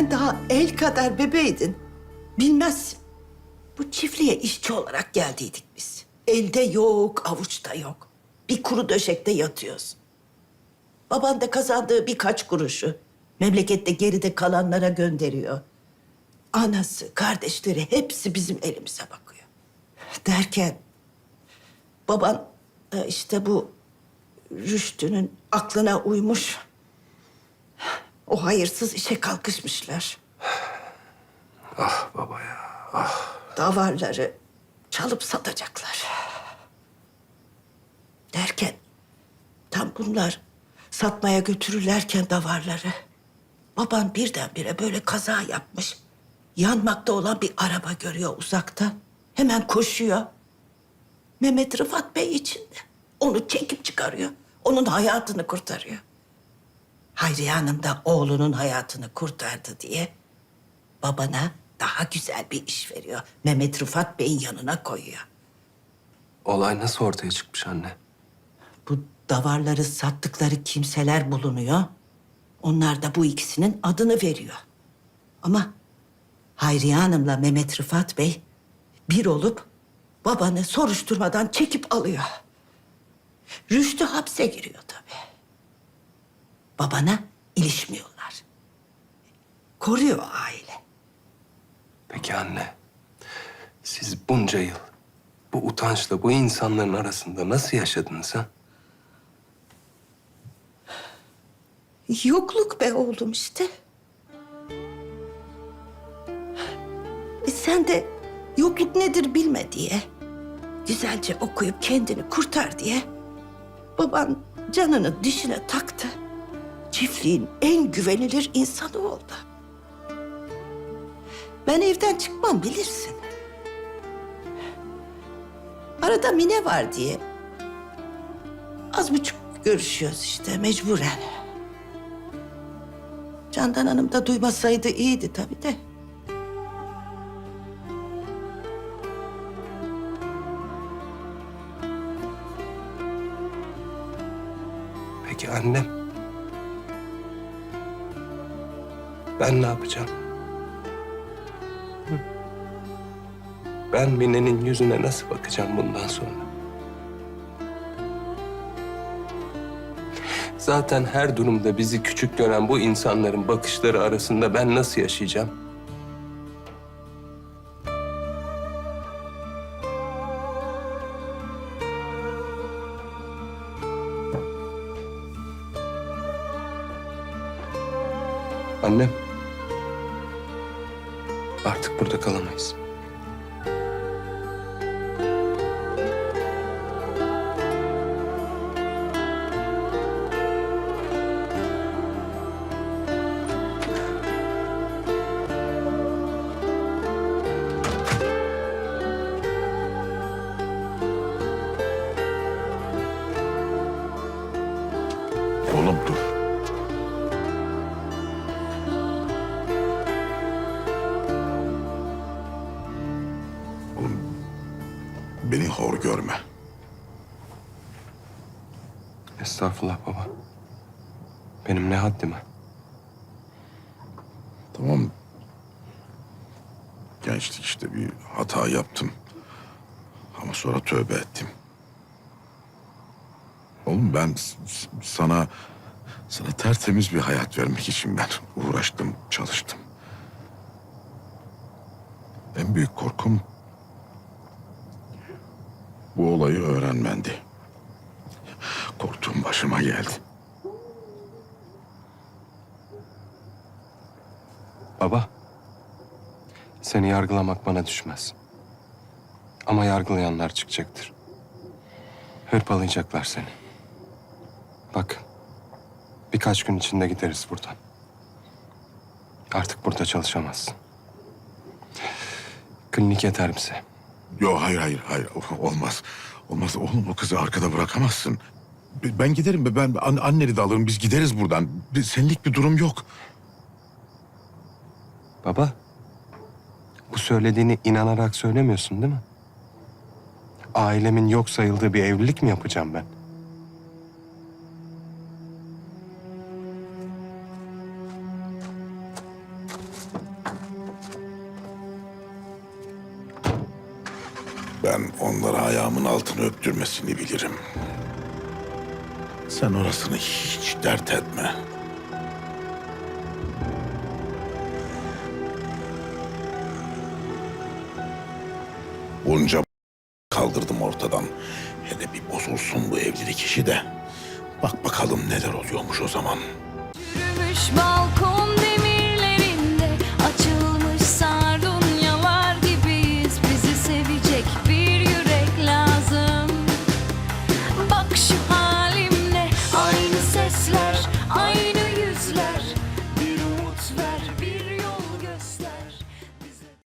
Sen daha el kadar bebeydin. Bilmezsin. Bu çiftliğe işçi olarak geldiydik biz. Elde yok, avuçta yok. Bir kuru döşekte yatıyoruz. Baban da kazandığı birkaç kuruşu memlekette geride kalanlara gönderiyor. Anası, kardeşleri hepsi bizim elimize bakıyor. Derken baban işte bu Rüştü'nün aklına uymuş. O hayırsız işe kalkışmışlar. Ah baba ya. davarları çalıp satacaklar. Derken tam bunlar satmaya götürürlerken davarları baban birdenbire böyle kaza yapmış. Yanmakta olan bir araba görüyor uzaktan. Hemen koşuyor. Mehmet Rıfat Bey içinde. Onu çekip çıkarıyor. Onun hayatını kurtarıyor. Hayriye Hanım da oğlunun hayatını kurtardı diye babana daha güzel bir iş veriyor. Mehmet Rıfat Bey'in yanına koyuyor. Olay nasıl ortaya çıkmış anne? Bu davarları sattıkları kimseler bulunuyor. Onlar da bu ikisinin adını veriyor. Ama Hayriye Hanım'la Mehmet Rıfat Bey bir olup babanı soruşturmadan çekip alıyor. Rüştü hapse giriyor tabii. Babana ilişmiyorlar. Koruyor aile. Peki anne, siz bunca yıl bu utançla bu insanların arasında nasıl yaşadınız ha? Yokluk be oğlum işte. E sen de yokluk nedir bilme diye. Güzelce okuyup kendini kurtar diye. Baban canını dişine taktı. Çiftliğin en güvenilir insanı oldu. Ben evden çıkmam bilirsin. Arada Mine var diye. Az buçuk görüşüyoruz işte mecburen. Candan Hanım da duymasaydı iyiydi tabii de. Peki annem? Ben ne yapacağım? Ben Mine'nin yüzüne nasıl bakacağım bundan sonra? Zaten her durumda bizi küçük gören bu insanların bakışları arasında ben nasıl yaşayacağım? Annem. Artık burada kalamayız. Beni hor görme. Estağfurullah baba. Benim ne haddime? Tamam. Gençlik işte bir hata yaptım. Ama sonra tövbe ettim. Oğlum ben sana sana tertemiz bir hayat vermek için ben uğraştım, çalıştım. En büyük korkum bu olayı öğrenmendi. Korktuğum başıma geldi. Baba. Seni yargılamak bana düşmez. Ama yargılayanlar çıkacaktır. Hırpalayacaklar seni. Bak. Birkaç gün içinde gideriz buradan. Artık burada çalışamazsın. Klinik yeter bize. Yok hayır hayır hayır olmaz. Olmaz oğlum o kızı arkada bırakamazsın. Ben giderim ben an- anneni de alırım biz gideriz buradan. Bir- Senlik bir durum yok. Baba. Bu söylediğini inanarak söylemiyorsun değil mi? Ailemin yok sayıldığı bir evlilik mi yapacağım ben? Ben onlara ayağımın altını öptürmesini bilirim. Sen orasını hiç dert etme. Bunca kaldırdım ortadan. Hele bir bozulsun bu evlilik işi de. Bak bakalım neler oluyormuş o zaman. Yürümüş balkon